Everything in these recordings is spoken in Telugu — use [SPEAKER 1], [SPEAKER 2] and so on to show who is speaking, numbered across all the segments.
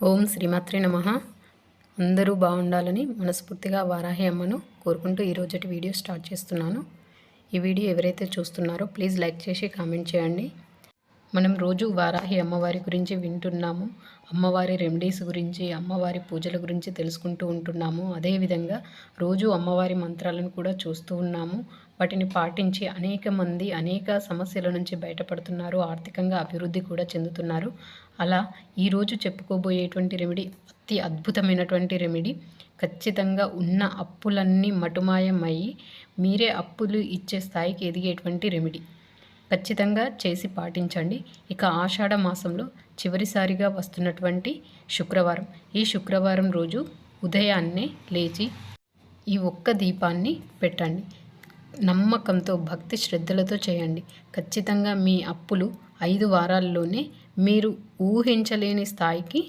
[SPEAKER 1] ఓం శ్రీమాత్రి నమ. అందరూ బాగుండాలని మనస్ఫూర్తిగా వారాహి అమ్మను కోరుకుంటూ ఈరోజటి వీడియో స్టార్ట్ చేస్తున్నాను. ఈ వీడియో ఎవరైతే చూస్తున్నారో ప్లీజ్ లైక్ చేసి కామెంట్ చేయండి. మనం రోజు వారాహి అమ్మవారి గురించి వింటున్నాము. అమ్మవారి రెమెడీస్ గురించి అమ్మవారి పూజల గురించి తెలుసుకుంటూ ఉంటున్నాము. అదేవిధంగా రోజు అమ్మవారి మంత్రాలను కూడా చూస్తూ ఉన్నాము. వాటిని పాటించి అనేక మంది అనేక సమస్యల నుంచి బయటపడుతున్నారు ఆర్థికంగా అభివృద్ధి కూడా చెందుతున్నారు. అలా ఈరోజు చెప్పుకోబోయేటువంటి రెమెడీ అతి అద్భుతమైనటువంటి రెమెడీ ఖచ్చితంగా ఉన్న అప్పులన్నీ మటుమాయమయ్యి మీరే అప్పులు ఇచ్చే స్థాయికి ఎదిగేటువంటి రెమెడీ. ఖచ్చితంగా చేసి పాటించండి. ఇక ఆషాఢ మాసంలో చివరిసారిగా వస్తున్నటువంటి శుక్రవారం. ఈ శుక్రవారం రోజు ఉదయాన్నే లేచి ఈ ఒక్క దీపాన్ని పెట్టండి. నమ్మకంతో భక్తి శ్రద్ధలతో చేయండి. ఖచ్చితంగా మీ అప్పులు ఐదు వారాల్లోనే మీరు ఊహించలేని స్థాయికి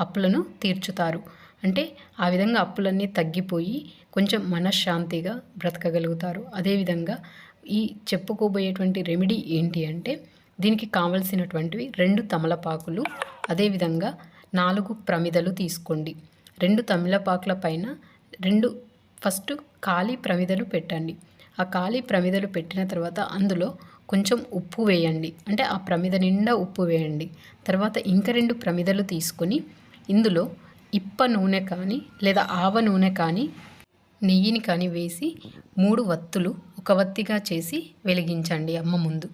[SPEAKER 1] అప్పులను తీర్చుతారు. అంటే ఆ విధంగా అప్పులన్నీ తగ్గిపోయి కొంచెం మనశ్శాంతిగా బ్రతకగలుగుతారు. అదేవిధంగా ఈ చెప్పుకోబోయేటువంటి రెమెడీ ఏంటి అంటే దీనికి కావలసినటువంటివి రెండు తమలపాకులు అదేవిధంగా నాలుగు ప్రమిదలు తీసుకోండి. రెండు తమిళపాకుల పైన రెండు ఫస్ట్ ఖాళీ ప్రమిదలు పెట్టండి. ఆ ఖాళీ ప్రమిదలు పెట్టిన తర్వాత అందులో కొంచెం ఉప్పు వేయండి. అంటే ఆ ప్రమిద నిండా ఉప్పు వేయండి. తర్వాత ఇంకా రెండు ప్రమిదలు తీసుకొని ఇందులో ఇప్ప నూనె కానీ లేదా ఆవ నూనె కానీ నెయ్యిని కానీ వేసి మూడు వత్తులు ఒక వత్తిగా చేసి వెలిగించండి అమ్మ ముందు.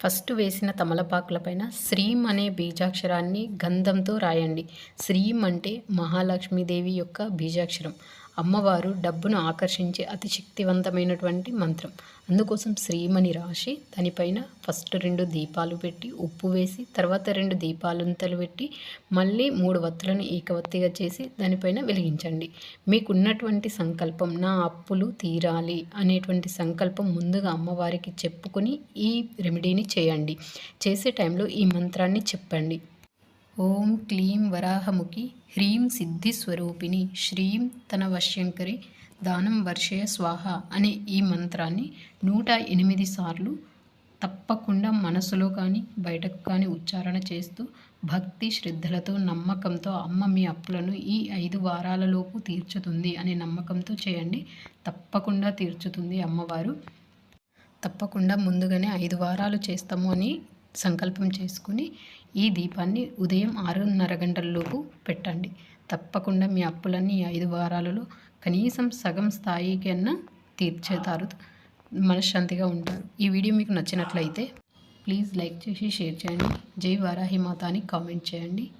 [SPEAKER 1] ఫస్ట్ వేసిన తమలపాకుల పైన శ్రీం అనే బీజాక్షరాన్ని గంధంతో రాయండి. శ్రీం అంటే మహాలక్ష్మీదేవి యొక్క బీజాక్షరం. అమ్మవారు డబ్బును ఆకర్షించే అతి శక్తివంతమైనటువంటి మంత్రం. అందుకోసం శ్రీమణి రాసి దానిపైన ఫస్ట్ రెండు దీపాలు పెట్టి ఉప్పు వేసి తర్వాత రెండు దీపాలంతలు పెట్టి మళ్ళీ మూడు వత్తులను ఏకవత్తిగా చేసి దానిపైన వెలిగించండి. మీకున్నటువంటి సంకల్పం నా అప్పులు తీరాలి అనేటువంటి సంకల్పం ముందుగా అమ్మవారికి చెప్పుకొని ఈ రెమెడీని చేయండి. చేసే టైంలో ఈ మంత్రాన్ని చెప్పండి. ఓం క్లీం వరాహముఖి హ్రీం సిద్ధిస్వరూపిణి శ్రీం తన వశ్యంకరి దానం వర్షయ స్వాహ అనే ఈ మంత్రాన్ని నూట ఎనిమిది సార్లు తప్పకుండా మనసులో కానీ బయటకు కానీ ఉచ్చారణ చేస్తూ భక్తి శ్రద్ధలతో నమ్మకంతో అమ్మ మీ అప్పులను ఈ ఐదు వారాలలోపు తీర్చుతుంది అనే నమ్మకంతో చేయండి. తప్పకుండా తీర్చుతుంది అమ్మవారు. తప్పకుండా ముందుగానే ఐదు వారాలు చేస్తాము అని సంకల్పం చేసుకుని ఈ దీపాన్ని ఉదయం ఆరున్నర గంటలలోపు పెట్టండి. తప్పకుండా మీ అప్పులన్నీ ఐదు వారాలలో కనీసం సగం స్థాయికి అన్న తీర్చేతారు. మనశ్శాంతిగా ఉంటారు. ఈ వీడియో మీకు నచ్చినట్లయితే ప్లీజ్ లైక్ చేసి షేర్ చేయండి. జై వారాహి మాత అని కామెంట్ చేయండి.